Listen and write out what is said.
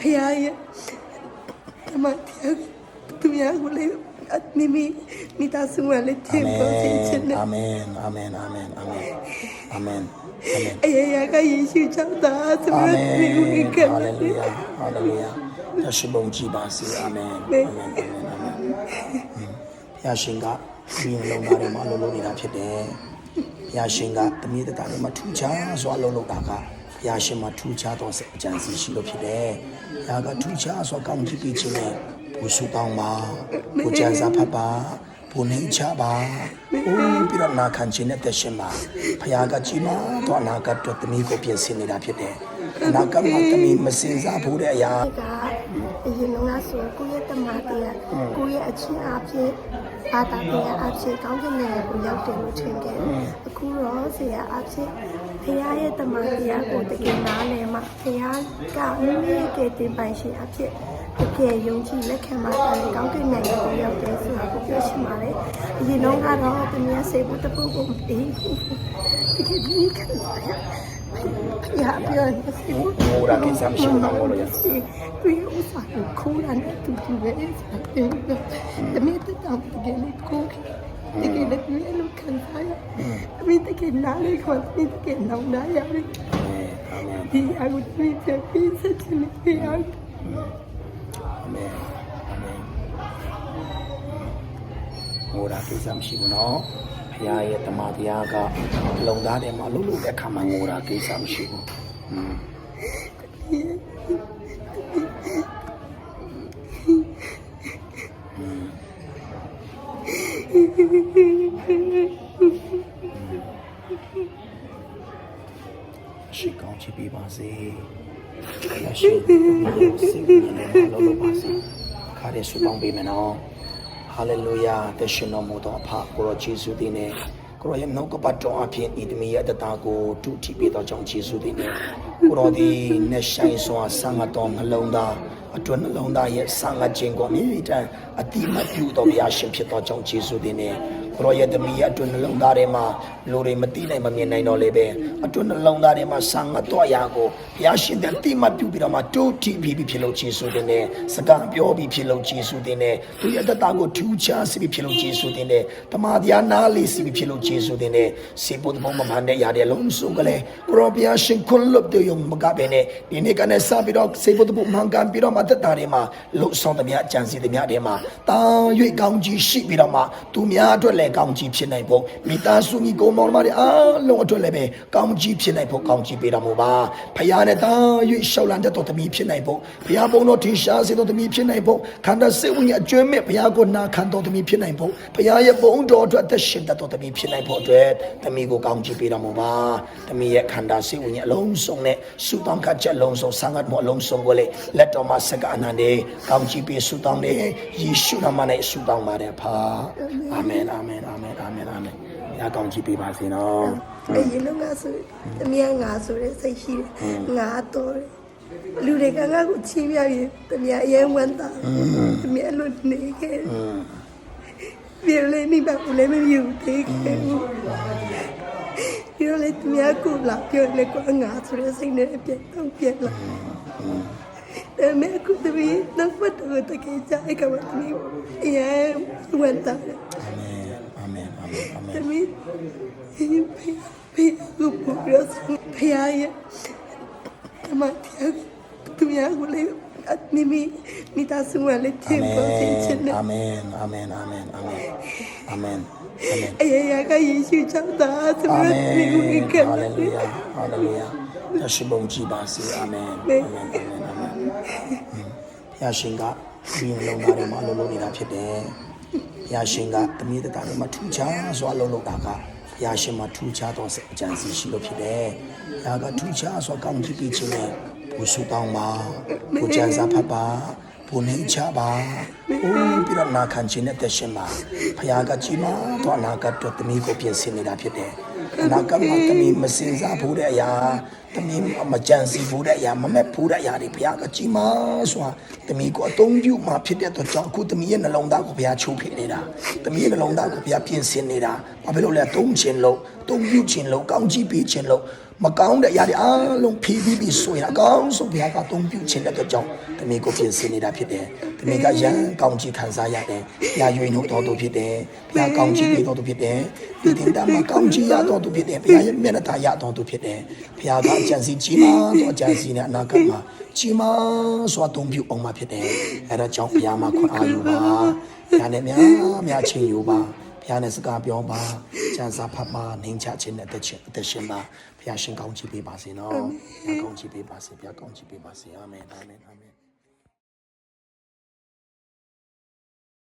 ဖခင်ရဲ့အမတရားသူများကိုလည်းမိမိမိသားစုကလည်းထင်ပေါ်စေချင်တယ်အာမင်အာမင်အာမင်အာမင်အာမင်အာမင်အယေရာကယေရှုကြောင့်သာဆိုအာမတော့င်ဒီလိုကဟာလေလုယာဟာလေလုယာရရှိပုံကြည်ပါစေအာမင်အာမင်အာမင်အာမင်ဘုရားရှင်ကဒီလုံသားတွေမှာလှုပ်လို့နေတာဖြစ်တယ်ဘုရားရှင်ကတမီးတတာတွေမှာထူးခြားစွာလှုပ်လို့တာက ဘုရားရှင်မှာထူးခြားသောအကြံစီရှိလို့ဖြစ်တယ်ဘုရားကထူးခြားစွာကောင်းချီးပေးခြင်းနဲ့ဘုဆုတောင်းပါဘုကြံစားဖတ်ပါဘုနေချပါ။အိုးပြီးတော့နာခံခြင်းနဲ့သက်ရှင်ပါ။ဖခင်ကကြီးမားတော့အနာဂတ်အတွက်တမီးကိုပြင်ဆင်နေတာဖြစ်တယ်။အနာဂတ်မှာတမီးမစင်စားဘူးတဲ့အရာကအရင်ကဆိုကိုယ့်ရဲ့တမန်တရားကိုယ့်ရဲ့အချင်းအဖြစ် ဘာသာတရားအဖြစ်ကောင်းကင်နယ်ကိုရောက်တယ်လို့ထင်တယ်အခုတော့ဆရာအဖြစ်ဖခင်ရဲ့တမန်တရားကိုတကယ်နားလည်မှဖခင်ကမိမိရဲ့ကယ်တင်ပိုင်ရှင်အဖြစ် တကယ်ယုံကြည်လက်ခံမှတယ်ကောင်းကင်နယ်ကိုရောက်တယ်ဆိုတာကိုပြောချင်ပါတယ်အရင်တော့ကတော့တမန်စေဖို့တပုတ်ကိုမတည်ဘူးတကယ်ဒီခံရရပြောနေစီငိုတာကိစ္စမရှိဘူးတော့ငိုလို့ရတွေ့ဥစားကိုခိုးရတဲ့သူတွေပဲဆက်တယ်။တမီးတက်တောင်တကယ်လေးကိုတကယ်လည်းတွေ့လို့ခံစားရ။တမီးတကယ်နားလေးခေါ်တမီးတကယ်နောင်နာရတယ်အာမင်။ဒီအကူတမီးချက်ပြီးဆက်ချင်တယ်ပြရအာ မင်အာမင်ငိုတာကိစ္စမရှိဘူးနော်ဖခင်ရဲ့တမန်တရားကလုံသားတယ်မှာလှုပ်လို့တဲ့ခါမှာငိုတာကိစ္စမရှိဘူးอืมရှိကောင်းချစ်ပေးပါစေ။ ခရရှိစိတ်ဝင်နေလို့လို့ပါစေ။ခါရဲဆုတောင်းပေးမယ်နော်။ဟာလေလုယာတရှင်တော်မူသောအဖကိုရောယေရှုသည်နဲ့ကိုရောရဲ့နှုတ်ကပတ်တော်အဖြစ်ဤသမီးရဲ့တတာကိုတုထိပေးသောကြောင့်ယေရှုသည်နဲ့ကိုရောသည်နဲ့ဆိုင်စွာဆံငတ်တော်နှလုံးသားအတွင်းနှလုံးသားရဲ့ဆံငတ်ခြင်းကိုအမြဲတမ်းအတိမတ်ပြုတော်ဘုရားရှင်ဖြစ်သောကြောင့်ယေရှုသည်နဲ့ ကိုရောရဲ့သမီးရဲ့အတွင်းနှလုံးသားထဲမှာလူတွေမသိနိုင်မမြင်နိုင်တော့လေပဲအတွင်းနှလုံးသားထဲမှာဆံငတ်တော်ရာကိုဘုရားရှင်တဲ့တိမတ်ပြုပြီးတော့မှတုထိပြီးပြီးဖြစ်လို့ယေရှုသည်နဲ့စကားပြောပြီးဖြစ်လို့ယေရှုသည်နဲ့သူရဲ့တတာကိုထူးခြားစီပြီးဖြစ်လို့ယေရှုသည်နဲ့တမန်တရားနားလေးစီပြီးဖြစ်လို့ယေရှုသည်နဲ့စေဖို့ဘုံမမှန်တဲ့ຢာတဲ့လုံးစုံကလေးကိုရောဘုရားရှင်ခွန်လွတ်တဲ့ယုံမကပဲနဲ့ဒီနေ့ကနေ့စပြီးတော့စေဖို့ဘုံမှန်ကန်ပြီးတော့မှတတာတွေမှာလှုပ်ဆောင်တဲ့မြတ်အကြံစီတဲ့မြတ်တွေမှာတာ၍ကောင်းကြီးရှိပြီးတော့မှသူများအတွက်လည်းကောင်းကြီးဖြစ်နိုင်ဖို့မိသားစုမိကိုယ်မောင်နှမတွေအားလုံးအတွက်လည်းပဲကောင်းကြီးဖြစ်နိုင်ဖို့ကောင်းကြီးပေးတော်မူပါဖခင်နဲ့တာ၍ရှောက်လန်းတဲ့တော်သမီးဖြစ်နိုင်ဖို့ဘုရားဘုံတော်ထင်ရှားစေတော်သမီးဖြစ်နိုင်ဖို့ခန္ဓာစိတ်ဝိညာဉ်အကျွမ်းမဲ့ဘုရားကိုနာခံတော်သမီးဖြစ်နိုင်ဖို့ဘုရားရဲ့ဘုံတော်အတွက်အသက်ရှင်တတ်တော်သမီးဖြစ်နိုင်ဖို့အတွက်သမီးကိုကောင်းကြီးပေးတော်မူပါသမီးရဲ့ခန္ဓာစိတ်ဝိညာဉ်အလုံးစုံနဲ့ဆုတောင်းခတ်ချက်လုံးစုံဆံဃတ်မှုအလုံးစုံကိုလေလက်တော်မှာစကားအနန္တေကောင်းကြီးပေးဆုတောင်းတယ်ယေရှုနာမနဲ့ဆုတောင်းပါတယ်ဖာအာမင်အာမင်အာမင်အာမင်အာမင်ရကောင်းကြီးပေးပါစေနော်။အရင်တော့ငါဆိုတမီးငါဆိုတဲ့စိတ်ရှိတယ်။ငါတော့တယ်။လူတွေကငါ့ကိုချီးပြပြီးတမီးအရင်ဝမ်းသာ။တမီးအလိုနေခဲ့တယ်။ဒီလိုနေပါဘူးလည်းမယူသေးခဲ့ဘူး။ဒီလိုလေတမီးကိုလာပြောလေကွာငါဆိုတဲ့စိတ်နဲ့ပြန်တော့ပြန်လာ။ဒါပေမဲ့အခုတမီးတော့ပတ်တော့တကယ်ကြိုက်ကမှတမီးအရင်ဝမ်းသာတယ် ဖေးဖေးကိုပူရစဖေးရဲ့အမတရားသူများကိုလည်းမိမိမိသားစုကလည်းထင်ပေါ်စေချင်တယ်အာမင်အာမင်အာမင်အာမင်အာမင်အာမင်အယေရာကယေရှုကြောင့်သာဆိုအာမတော့င်ဒီလိုကဟာလေလုယာဟာလေလုယာရရှိပုံကြည်ပါစေအာမင်အာမင်အာမင်အာမင်ဘုရားရှင်ကဒီလုံသားတွေမှာလှုပ်လို့နေတာဖြစ်တယ် ဘုရားရှင်ကတမီးတတာတွေမှာထူးခြားစွာလှုပ်လို့တာကဘုရားရှင်မှာထူးခြားသောအကြံစီရှိလို့ဖြစ်တယ်ဘုရားကထူးခြားစွာကောင်းကြီးပေးခြင်းနဲ့ဘုဆုတောင်းပါဘုကြံစားဖတ်ပါဘုနေချပါအိုးပြီးတော့နာခံခြင်းနဲ့သက်ရှင်ပါဘုရားကကြီးမားသောအနာဂတ်အတွက်တမီးကိုပြင်ဆင်နေတာဖြစ်တယ်အ နာဂတ်မှာတမီးမစင်စားဘူးတဲ့အရာတမီးမကြံစီဘူးတဲ့အရာမမက်ဘူးတဲ့အရာတွေဘုရားကကြီးမားစွာတမီးကိုအသုံးပြုမှာဖြစ်တဲ့အတွက်ကြောင့်အခုတမီးရဲ့နှလုံးသားကိုဘုရားချိုးဖိနေတာတမီးရဲ့နှလုံးသားကိုဘုရားပြင်ဆင်နေတာဘာဖြစ်လို့လဲသုံးခြင်းလို့သုံးပြုခြင်းလို့ကောင်းကြီးပေးခြင်းလို့ မကောင်းတဲ့အရာတွေအားလုံးဖြည်းဖြည်းပြီးဆိုရင်အကောင်းဆုံးဘုရားကအသုံးပြုခြင်းတဲ့အတွက်ကြောင့်တမီးကိုပြင်ဆင်နေတာဖြစ်တယ်တမီးကရန်ကောင်းကြီးခံစားရတယ်ဘုရားရွေးနှုတ်တော်သူဖြစ်တယ်ဘုရားကောင်းကြီးပေးတော်သူဖြစ်တယ်ဒီတင်တာမှာကောင်းကြီးရတော်သူဖြစ်တယ်ဘုရားရဲ့မျက်နှာသာရတော်သူဖြစ်တယ်ဘုရားကအကြံစီကြီးမားသောအကြံစီနဲ့အနာဂတ်မှာကြီးမားစွာအသုံးပြုအောင်မှာဖြစ်တယ်အဲဒါကြောင့်ဘုရားမှာခွန်အားယူပါဘုရားနဲ့များများချင်းယူပါဘုရားနဲ့စကားပြောပါ ကျမ်းစာဖတ်ပါနှိမ်ချခြင်းနဲ့အသက်ရှင်အသက်ရှင်ပါဘုရားရှင်ကောင်းချီးပေးပါစေနော်ဘုရားကောင်းချီးပေးပါစေဘုရားကောင်းချီးပေးပါစေအာမင်အာမင်အာမင်